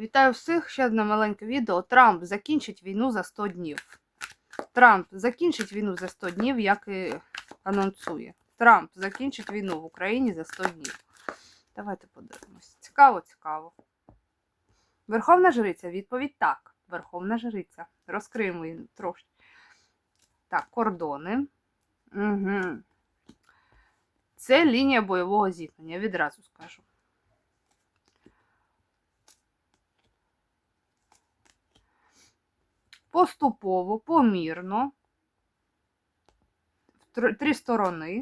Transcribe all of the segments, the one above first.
Вітаю всіх! Ще одне маленьке відео. Трамп закінчить війну за 100 днів. Трамп закінчить війну за 100 днів, як і анонсує. Трамп закінчить війну в Україні за 100 днів. Давайте подивимось. Цікаво, цікаво. Верховна жриця. Відповідь так. Верховна жриця. Розкриємо її трошки. Так, кордони. Угу. Це лінія бойового зіткнення, відразу скажу. Поступово, помірно, в тр- три сторони,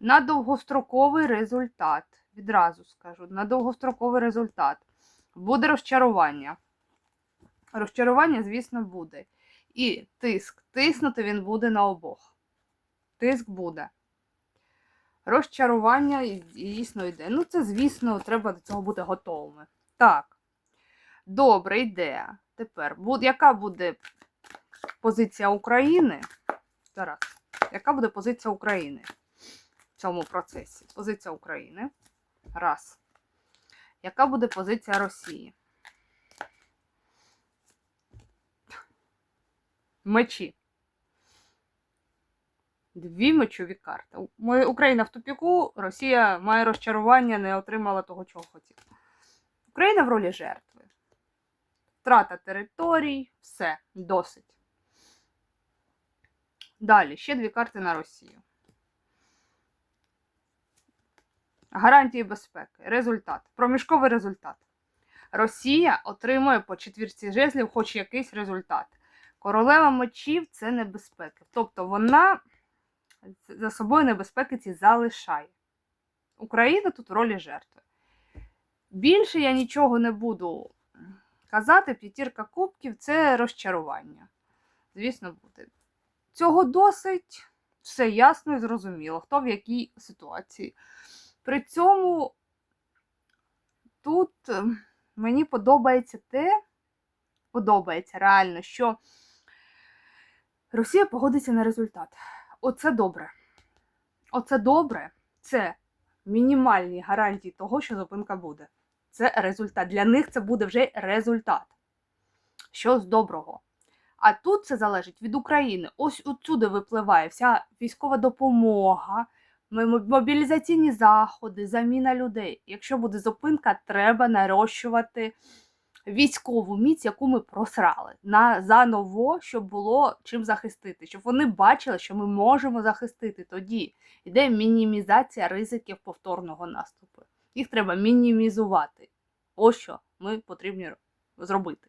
на довгостроковий результат. Відразу скажу, на довгостроковий результат. Буде розчарування. Розчарування, звісно, буде. І тиск. Тиснути він буде на обох. Тиск буде. Розчарування дійсно йде. Ну, це, звісно, треба до цього бути готовими. Так. Добре, йде. Тепер, яка буде позиція України? Зараз. Яка буде позиція України в цьому процесі? Позиція України. Раз. Яка буде позиція Росії? Мечі. Дві мечові карти. Україна в тупіку, Росія має розчарування, не отримала того, чого хотіла. Україна в ролі жертви. Втрата територій, все, досить. Далі, ще дві карти на Росію. Гарантії безпеки. Результат. Проміжковий результат. Росія отримує по четвірці жезлів хоч якийсь результат. Королева мечів це небезпека. Тобто вона за собою небезпеки ці залишає. Україна тут в ролі жертви. Більше я нічого не буду казати, п'ятірка кубків це розчарування. Звісно, буде. Цього досить все ясно і зрозуміло, хто в якій ситуації. При цьому тут е, мені подобається те, подобається реально, що Росія погодиться на результат. Оце добре. Оце добре. Це мінімальні гарантії того, що зупинка буде це результат. Для них це буде вже результат. Щось доброго. А тут це залежить від України. Ось отсюди випливає вся військова допомога, мобілізаційні заходи, заміна людей. Якщо буде зупинка, треба нарощувати військову міць, яку ми просрали, на заново, щоб було чим захистити, щоб вони бачили, що ми можемо захистити. Тоді йде мінімізація ризиків повторного наступу. Їх треба мінімізувати. Ось що ми потрібні ро- зробити.